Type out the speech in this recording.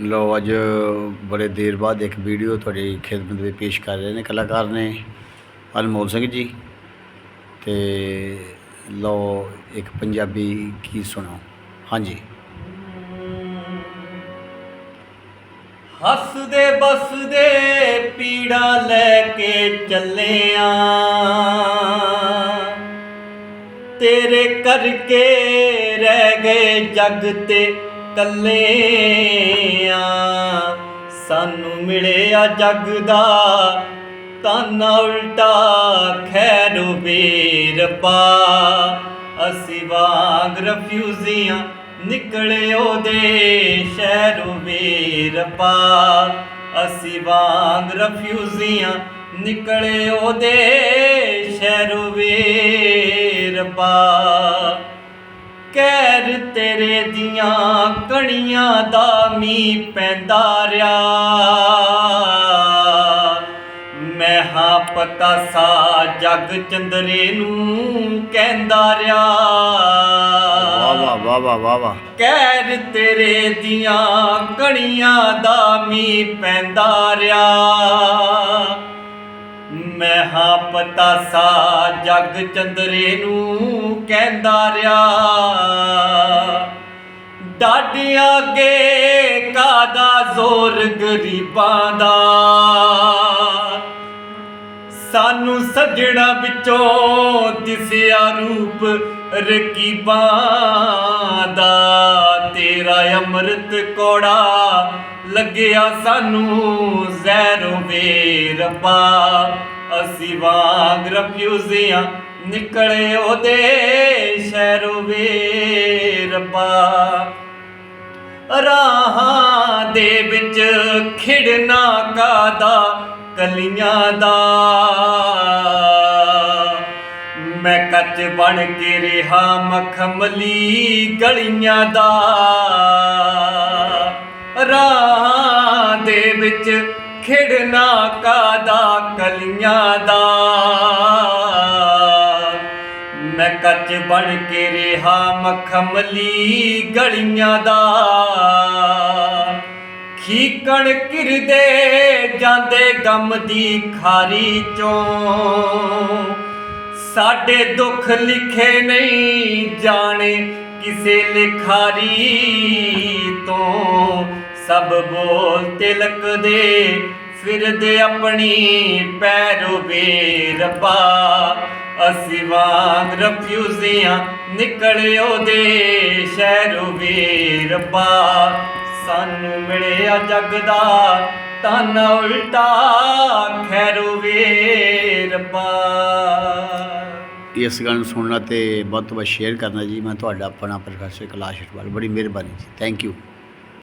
ਲਓ ਅੱਜ ਬੜੇ ਦੇਰ ਬਾਅਦ ਇੱਕ ਵੀਡੀਓ ਤੁਹਾਡੀ ਖਿਦਮਤ ਵਿੱਚ ਪੇਸ਼ ਕਰ ਰਹੇ ਨੇ ਕਲਾਕਾਰ ਨੇ ਅਨਮੋਲ ਸਿੰਘ ਜੀ। ਤੇ ਲਓ ਇੱਕ ਪੰਜਾਬੀ ਗੀਤ ਸੁਣਾਓ ਹਾਂਜੀ। ਹੱਸਦੇ ਬਸਦੇ ਪੀੜਾ ਲੈ ਕੇ ਚੱਲਿਆ। ਤੇਰੇ ਕਰਕੇ ਰਹਿ ਗਏ ਜੱਗ ਤੇ ਕੱਲਿਆਂ। ਸਾਨੂੰ ਮਿਲਿਆ ਜੱਗ ਦਾ ਤਾਨਾ ਉਲਟਾ ਖੈਰ ਵੀਰ ਪਾ ਅਸੀਂ ਵਾਂਗ ਰਫਿਊਜ਼ੀਆਂ ਨਿਕਲੇ ਉਹਦੇ ਸ਼ਹਿਰੋਂ ਵੀਰ ਪਾ ਅਸੀਂ ਵਾਂਗ ਰਫਿਊਜ਼ੀਆਂ ਨਿਕਲੇ ਉਹਦੇ ਸ਼ਹਿਰੋਂ ਵੀਰ ਪਾ ਕਹਿਰ ਤੇਰੇ ਦੀਆਂ ਕਣੀਆਂ ਦਾ ਮੀ ਪੈਂਦਾ ਰਿਆ ਮੈਂ ਹਾਂ ਪਤਾ ਸਾ ਜੱਗ ਚੰਦਰੇ ਨੂੰ ਕਹਿੰਦਾ ਰਿਆ ਵਾਹ ਵਾਹ ਵਾਹ ਵਾਹ ਵਾਹ ਕਹਿਰ ਤੇਰੇ ਦੀਆਂ ਕਣੀਆਂ ਦਾ ਮੀ ਪੈਂਦਾ ਰਿਆ ਮੈਂ ਹਾਂ ਪਤਾ ਸਾ ਜੱਗ ਚੰਦਰੇ ਨੂੰ ਕਹਿੰਦਾ ਰਿਆ ਡਾਡਿਆਂ ਅੱਗੇ ਕਾਦਾ ਜ਼ੋਰ ਗਰੀਬਾਂ ਦਾ? ਸਾਨੂੰ ਸੱਜਣਾ ਵਿੱਚੋਂ ਦਿਸਿਆ ਰੂਪ ਰਕੀਬਾਂ ਦਾ। ਤੇਰਾ ਅੰਮ੍ਰਿਤ ਕੋੜਾ ਲੱਗਿਆ ਸਾਨੂੰ ਜ਼ਹਿਰੋ ਵੇ ਰੱਬਾ। ਅਸੀਂ ਵਾਂਗ ਰਫਿਊਜ਼ੀਆਂ ਨਿਕਲੇ ਉਹਦੇ ਸ਼ਹਿਰੋ ਵੇ ਰੱਬਾ ਰਾਹਾਂ ਦੇ ਵਿੱਚ ਖਿੜਨਾ ਕਾਦਾ ਕਲੀਆਂ ਦਾ। ਮੈਂ ਕੱਚ ਬਣ ਕੇ ਰਿਹਾ ਮਖਮਲੀ ਗਲੀਆਂ ਦਾ। ਰਾਹਾਂ ਦੇ ਵਿੱਚ ਖਿੜਨਾ ਕਾਦਾ ਕਲੀਆਂ ਦਾ। ਕੱਚ ਬਣ ਕੇ ਰਿਹਾ ਮਖਮਲੀ ਗਲੀਆਂ ਦਾ। ਖੀਕਣ ਕਿਰਦੇ ਜਾਂਦੇ ਗਮ ਦੀ ਖਾਰੀ ਚੋਂ। ਸਾਡੇ ਦੁੱਖ ਲਿਖੇ ਨਹੀਂ ਜਾਣੇ ਕਿਸੇ ਲਿਖਾਰੀ ਤੋਂ। ਸਭ ਬੋਲ ਤਿਲਕ ਦੇ, ਫਿਰਦੇ ਆਪਣੀ ਪੈਰੋ ਵੇ ਰੱਬਾ। ਅਸੀਂ ਰਫਿਊਜ਼ੀਆਂ ਨਿਕਲੇ ਉਹਦੇ ਸ਼ਹਿਰੋ ਵੇ ਰੱਬਾ। ਸਾਨੂੰ ਮਿਲਿਆ ਜੱਗ ਦਾ ਤਨ ਉਲਟਾ, ਖੈਰੂ ਵੇ ਰੱਬਾ। ਇਸ ਗੱਲ ਨੂੰ ਸੁਣਨਾ ਤੇ ਵੱਧ ਤੋਂ ਵੱਧ ਸ਼ੇਅਰ ਕਰਨਾ ਜੀ, ਮੈਂ ਤੁਹਾਡਾ ਆਪਣਾ ਪ੍ਰੋਫੈਸਰ ਕੈਲਾਸ਼ ਅਟਵਾਲ ਬੜੀ ਮਿਹਰਬਾਨੀ ਜੀ। Thank you